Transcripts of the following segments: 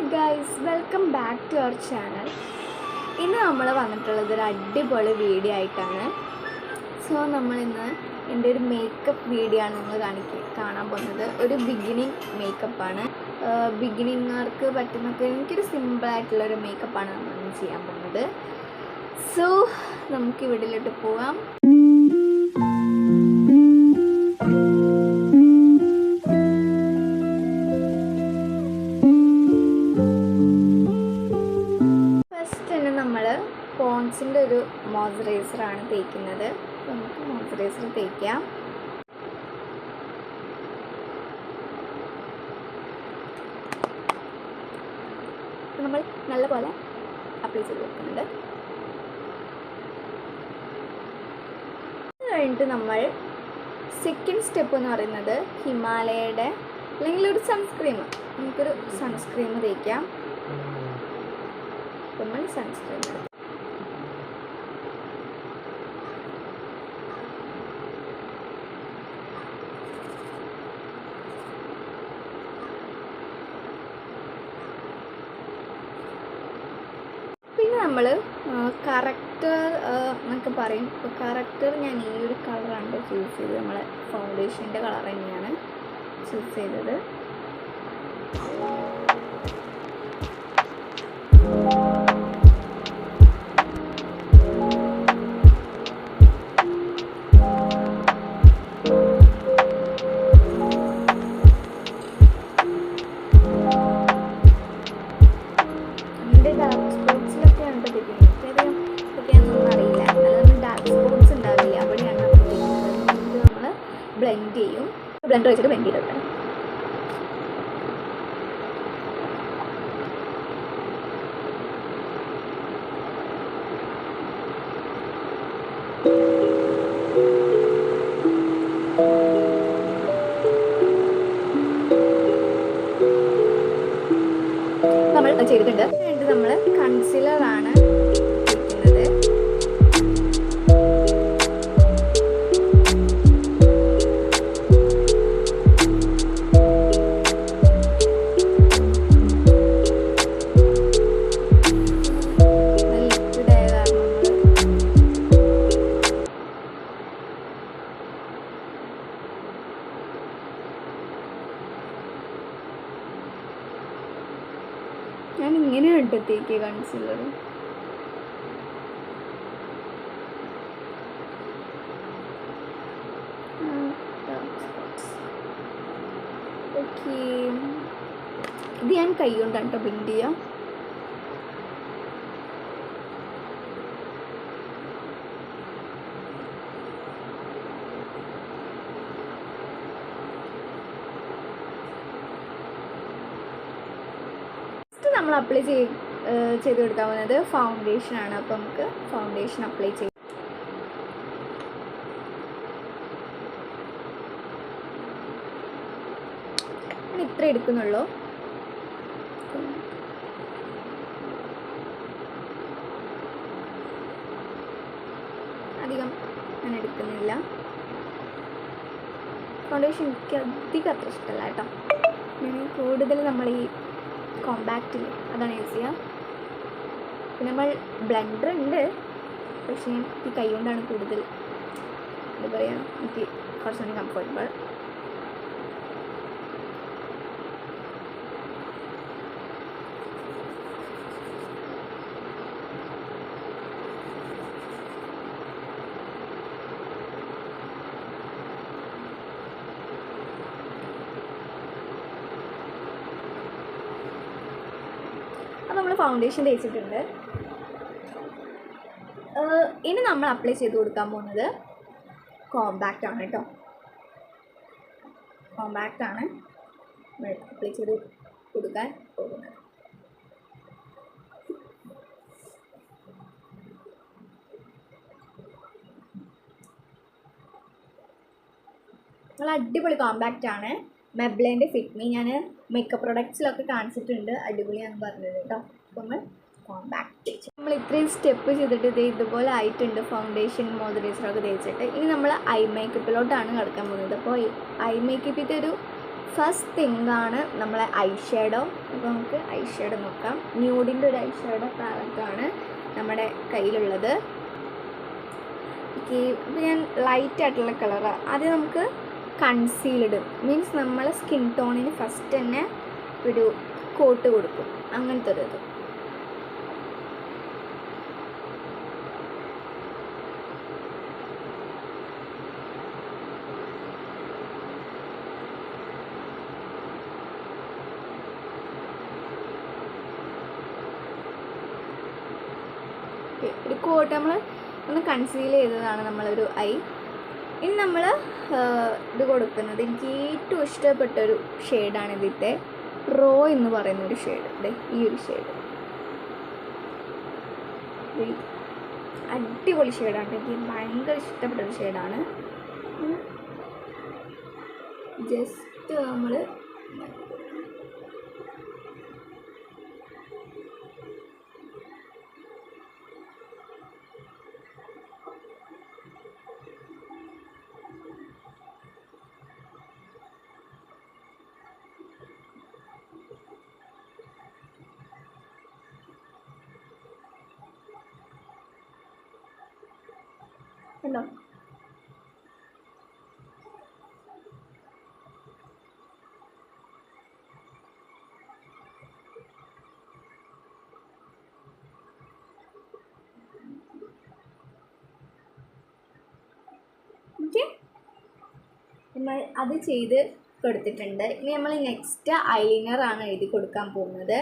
Hello guys welcome back to our channel ഇന്ന് നമ്മൾ വന്നിട്ടുള്ളത് ഒരു അടിപൊളി വീഡിയോ ആയിട്ടാണ്. സോ നമ്മളിന്ന് എന്റെ ഒരു മേക്കപ്പ് വീഡിയോ ആണ് നമ്മൾ കാണിക്ക കാണാൻ പോകുന്നത്. ഒരു ബിഗിനിങ് മേക്കപ്പാണ് ബിഗിനിങ്ങാർക്ക് പറ്റുന്നൊക്കെ എനിക്കൊരു സിമ്പിളായിട്ടുള്ളൊരു മേക്കപ്പാണ് നമ്മൾ ചെയ്യാൻ പോകുന്നത്. സോ നമുക്ക് ഇവിടെയിലോട്ട് പോവാം. മോയ്സ്ചറൈസർ തേക്കാം. നമ്മൾ നല്ലപോലെ അപ്ലൈ ചെയ്ത് കൊടുക്കുന്നുണ്ട്. കഴിഞ്ഞിട്ട് നമ്മൾ സെക്കൻഡ് സ്റ്റെപ്പ് എന്ന് പറയുന്നത് ഹിമാലയയുടെ അല്ലെങ്കിൽ ഒരു സൺസ്ക്രീം നമുക്കൊരു സൺസ്ക്രീം തേക്കാം. നമ്മൾ സൺസ്ക്രീൻ പിന്നെ നമ്മൾ കറക്റ്റ് എന്നൊക്കെ പറയും. ഇപ്പോൾ കറക്റ്റർ ഞാൻ ഈ ഒരു കളറാണ് ചൂസ് ചെയ്തത്. നമ്മളെ ഫൗണ്ടേഷന്റെ കളർ തന്നെയാണ് ചൂസ് ചെയ്തത്. ബ്ലെൻഡ് ചെയ്യും. ബ്ലെൻഡർ വെച്ചിട്ട് ബ്ലെൻഡ് ചെയ്തെടുക്കണം നമ്മൾ ചെയ്തിട്ടുണ്ട്. നമ്മൾ കൺസീലർ ഇങ്ങനെ കൺസിലർ ഓക്കെ ഇത് ഞാൻ കൈ കൊണ്ടാണ് കേട്ടോ ബ്ലെൻഡ് ചെയ്യാം ഫസ്റ്റ് നമ്മൾ അപ്ലൈ ചെയ് ചെയ്ത് ഫൗണ്ടേഷൻ ആണ്. അപ്പോൾ നമുക്ക് ഫൗണ്ടേഷൻ അപ്ലൈ ചെയ്യാം. ഇത്ര എടുക്കുന്നുള്ളൂ. അധികം ഞാൻ എടുക്കുന്നില്ല. ഫൗണ്ടേഷൻ എനിക്ക് അധികം അത്ര ഇഷ്ടമല്ല കേട്ടോ. കൂടുതൽ നമ്മൾ ഈ കോമ്പാക്റ്റിൽ അതാണ് യൂസ് ചെയ്യുക പിന്നെ നമ്മൾ ബ്ലെൻഡർ ഉണ്ട്. പക്ഷേ ഈ കൈ കൊണ്ടാണ് കൂടുതൽ എന്താ പറയുക എനിക്ക് കുറച്ചുകൂടി കംഫർട്ടബിൾ നമ്മൾ ഫൗണ്ടേഷൻ തേച്ചിട്ടുണ്ട് ഇനി നമ്മൾ അപ്ലൈ ചെയ്ത് കൊടുക്കാൻ പോകുന്നത് കോമ്പാക്റ്റ് ആണ് കേട്ടോ കോമ്പാക്റ്റ് ആണ് അപ്ലൈ ചെയ്ത് കൊടുക്കാൻ പോകുന്നത്. നല്ല അടിപൊളി കോമ്പാക്റ്റ് ആണ്. മെബ്ലേന്റെ ഫിറ്റ്മി ഞാൻ മേക്കപ്പ് പ്രൊഡക്ട്സിലൊക്കെ കാണിച്ചിട്ടുണ്ട്. അടിപൊളിയാണ് പറഞ്ഞത് കേട്ടോ. അപ്പോൾ നമ്മൾ കോമ്പാക്റ്റ് നമ്മൾ ഇത്രയും സ്റ്റെപ്പ് ചെയ്തിട്ട് ഇത് ഇതുപോലെ ആയിട്ടുണ്ട്. ഫൗണ്ടേഷൻ മോയ്സ്ചറൈസറൊക്കെ തേച്ചിട്ട് ഇനി നമ്മൾ ഐ മേക്കപ്പിലോട്ടാണ് കിടക്കാൻ പോകുന്നത്. അപ്പോൾ ഐ മേക്കപ്പിന്റെ ഒരു ഫസ്റ്റ് തിങ്കാണ് നമ്മളെ ഐ ഷേഡോ അപ്പോൾ നമുക്ക് ഐ ഷേഡോ നോക്കാം. ന്യൂഡിന്റെ ഒരു ഐ ഷേഡോ പാലറ്റാണ് നമ്മുടെ കയ്യിലുള്ളത്. ഓക്കെ അപ്പോൾ ഞാൻ ലൈറ്റ് ആയിട്ടുള്ള കളറാണ് ആദ്യം നമുക്ക് കൺസീൽഡ് മീൻസ് നമ്മളെ സ്കിൻ ടോണിന് ഫസ്റ്റ് തന്നെ ഒരു കോട്ട് കൊടുക്കും. അങ്ങനത്തെ ഒരു ഇത് ഒരു കോട്ട് നമ്മൾ ഒന്ന് കൺസീൽ ചെയ്തതാണ് നമ്മളൊരു ഐ ഇനി നമ്മൾ ഇത് കൊടുക്കുന്നത്. എനിക്ക് ഏറ്റവും ഇഷ്ടപ്പെട്ട ഒരു ഷെയ്ഡാണ് ഇതിന്റെ റോ എന്ന് പറയുന്ന ഒരു ഷെയ്ഡ് ഈ ഒരു ഷെയ്ഡ്. അടിപൊളി ഷെയ്ഡാണ്. എനിക്ക് ഭയങ്കര ഇഷ്ടപ്പെട്ട ഒരു ഷെയ്ഡാണ് ജസ്റ്റ് നമ്മൾ കണ്ടോ നമ്മൾ അത് ചെയ്ത് കൊടുത്തിട്ടുണ്ട്. ഇനി നമ്മൾ നെക്സ്റ്റ് ഐലിനർ ആണ് എഴുതി കൊടുക്കാൻ പോകുന്നത്.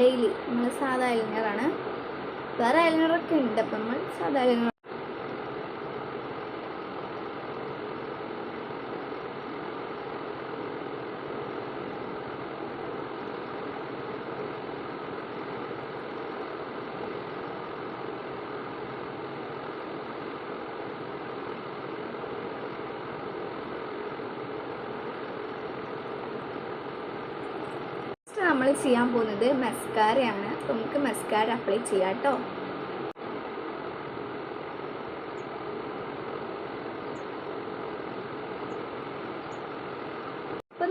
ഡെയിലി നമ്മൾ സാധാ ഐലൈനറാണ് വേറെ ഐലൈനറൊക്കെ ഉണ്ട്. അപ്പം നമ്മൾ സാധാ ഐലൈനർ നെക്സ്റ്റ് നമ്മൾ ചെയ്യാൻ പോകുന്നത് മെസ്കാരയാണ് അപ്പോൾ നമുക്ക് മെസ്കാര അപ്ലൈ ചെയ്യാം കേട്ടോ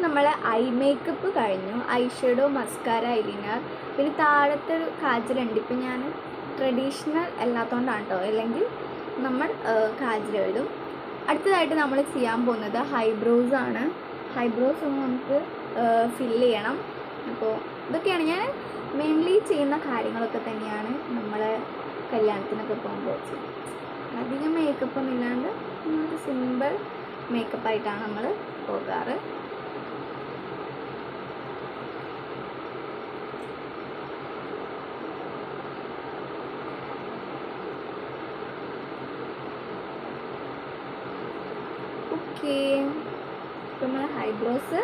നമ്മൾ ഐ മേക്കപ്പ് കഴിഞ്ഞു. ഐ ഷെഡോ മസ്കാര ഐലിനർ പിന്നെ താഴത്തെ ഒരു കാജലുണ്ട്. ഇപ്പം ഞാൻ ട്രഡീഷണൽ അല്ലാത്തതുകൊണ്ടാണ് കേട്ടോ അല്ലെങ്കിൽ നമ്മൾ എഴുതും അടുത്തതായിട്ട് നമ്മൾ ചെയ്യാൻ പോകുന്നത് ഹൈബ്രോസ് ആണ്. നമുക്ക് ഫില്ല് ചെയ്യണം. അപ്പോൾ ഇതൊക്കെയാണ്. ഞാൻ മെയിൻലി ചെയ്യുന്ന കാര്യങ്ങളൊക്കെ തന്നെയാണ് നമ്മളെ കല്യാണത്തിനൊക്കെ പോകുമ്പോൾ അധികം മേക്കപ്പ് ഒന്നും ഇല്ലാണ്ട് നമുക്ക് സിമ്പിൾ മേക്കപ്പായിട്ടാണ് നമ്മൾ പോകാറ്. ഓക്കേ നമ്മൾ ഹൈബ്രോസ്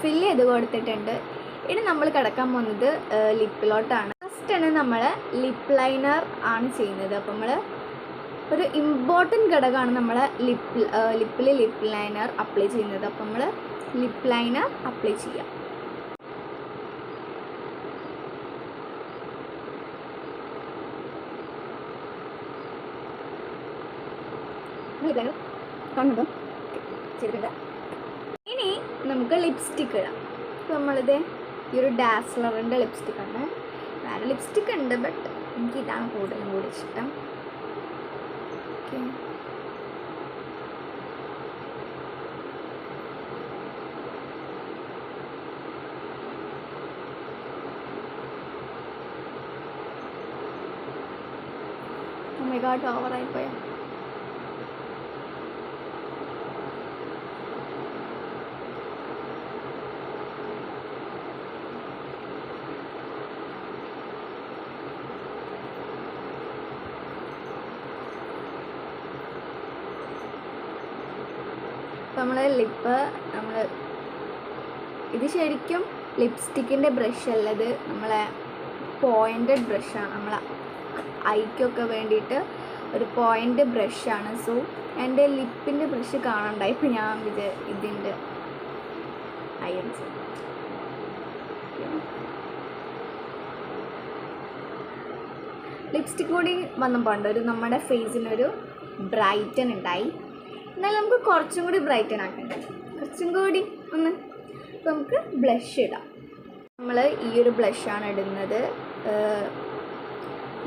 ഫില്ല് ചെയ്ത് കൊടുത്തിട്ടുണ്ട്. ഇനി നമ്മൾ കിടക്കാൻ പോകുന്നത് ലിപ്പിലോട്ടാണ് ഫസ്റ്റ് ആണ്. നമ്മൾ ലിപ്പ് ലൈനർ ആണ് ചെയ്യുന്നത്. അപ്പം നമ്മൾ ഒരു ഇമ്പോർട്ടന്റ് ഘടകമാണ് നമ്മൾ ലിപ്പ് ലിപ്പിൽ ലിപ്പ് ലൈനർ അപ്ലൈ ചെയ്യുന്നത്. അപ്പം നമ്മൾ ലിപ്പ് ലൈനർ അപ്ലൈ ചെയ്യാം. കണ്ടോ ഇനി നമുക്ക് ലിപ്സ്റ്റിക്ക് ഇടാം. നമ്മളിത് ഈ ഒരു ഡാസ്ലറിന്റെ ലിപ്സ്റ്റിക്കാണ് വേറെ ലിപ്സ്റ്റിക് ഉണ്ട് ബട്ട് എനിക്ക് ഇതാണ് കൂടുതലും കൂടി ഇഷ്ടം. ഓക്കെ മെഗാട്ട് ഓവറായിപ്പോയോ നമ്മൾ ലിപ്പ് നമ്മൾ ഇത് ശരിക്കും ലിപ്സ്റ്റിക്കിന്റെ ബ്രഷ് അല്ലത് നമ്മളെ പോയിന്റഡ് ബ്രഷാണ് നമ്മളെ ഐക്കൊക്കെ വേണ്ടിയിട്ട് ഒരു പോയിന്റ് ബ്രഷാണ് സോ എന്റെ ലിപ്പിന്റെ ബ്രഷ് കാണണ്ട ഇപ്പം ഞാൻ ഇത് ഇതിന്റെ അയൻസ് ലിപ്സ്റ്റിക് കൂടി വന്നപ്പോണ്ട് ഒരു നമ്മുടെ ഫേസിനൊരു ബ്രൈറ്റൻ ഉണ്ടായി. എന്നാലും നമുക്ക് കുറച്ചും കൂടി ബ്രൈറ്റൺ ആക്കണ്ടേ? കുറച്ചും കൂടി ഒന്ന് അപ്പോൾ നമുക്ക് ബ്ലഷ് ഇടാം. നമ്മൾ ഈ ഒരു ബ്ലഷാണ് ഇടുന്നത്.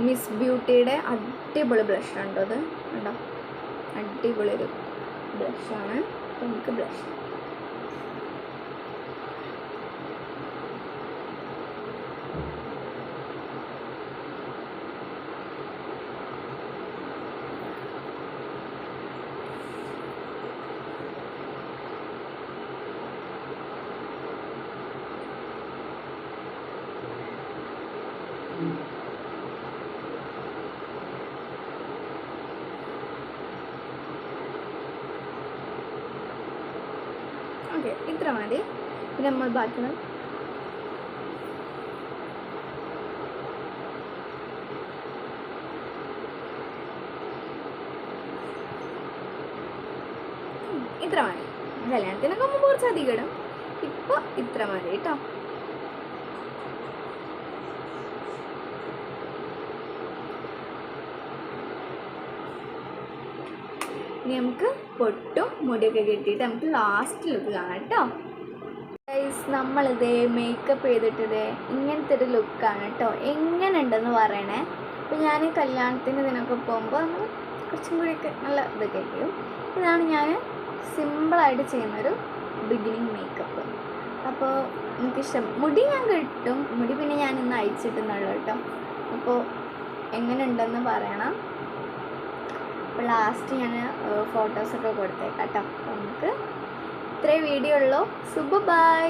മിസ് ബ്യൂട്ടിയുടെ അടിപൊളി ബ്ലഷാണ് കേട്ടോ അത്. കണ്ടോ? അടിപൊളി ഒരു ബ്ലഷാണ് നമുക്ക് ബ്ലഷ് ഓക്കെ ഇത്ര മതി പിന്നെ നമ്മൾ ബാക്കി ഇത്ര മതി കല്യാണത്തിനൊക്കെ മുമ്പ് കുറച്ച് അധികം ഇടും. ഇപ്പോൾ ഇത്ര മതി കേട്ടോ. ഇനി നമുക്ക് പൊട്ടും മുടിയൊക്കെ കെട്ടിയിട്ട് നമുക്ക് ലാസ്റ്റ് ലുക്ക് കാണാം കേട്ടോ. ഗൈസ് നമ്മളിതേ മേക്കപ്പ് ചെയ്തിട്ടതേ ഇങ്ങനത്തെ ഒരു ലുക്കാണ് കേട്ടോ. എങ്ങനെ ഉണ്ടെന്ന് പറയണേ? അപ്പോൾ ഞാൻ കല്യാണത്തിന്റെ ഇതിനൊക്കെ പോകുമ്പോൾ നമ്മൾ കുറച്ചും കൂടിയൊക്കെ നല്ല ഇതൊക്കെ ചെയ്യും. ഇതാണ് ഞാൻ സിമ്പിളായിട്ട് ചെയ്യുന്നൊരു ബിഗിനിങ് മേക്കപ്പ് അപ്പോൾ എനിക്കിഷ്ടം. മുടി ഞാൻ കിട്ടും. മുടി പിന്നെ ഞാൻ ഇന്ന് അയച്ചിട്ടുന്നുള്ളൂ കേട്ടോ. അപ്പോൾ എങ്ങനെ ഉണ്ടെന്ന് പറയണം. അപ്പോൾ ലാസ്റ്റ് ഞാൻ ഫോട്ടോസൊക്കെ കൊടുത്തേക്കാം കേട്ടോ നമുക്ക് ഇത്രേ വീഡിയോ ഉള്ളൂ. സുബ ബൈ